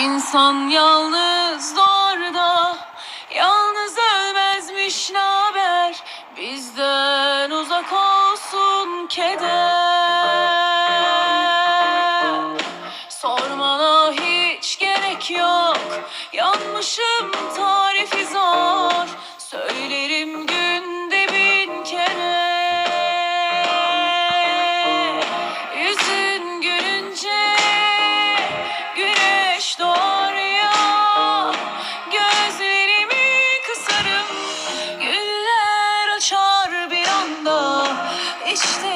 İnsan yalnız doğar Yalnız ölmezmiş naber Bizden uzak olsun keder. Sormana hiç gerek yok Yanmışım tam işte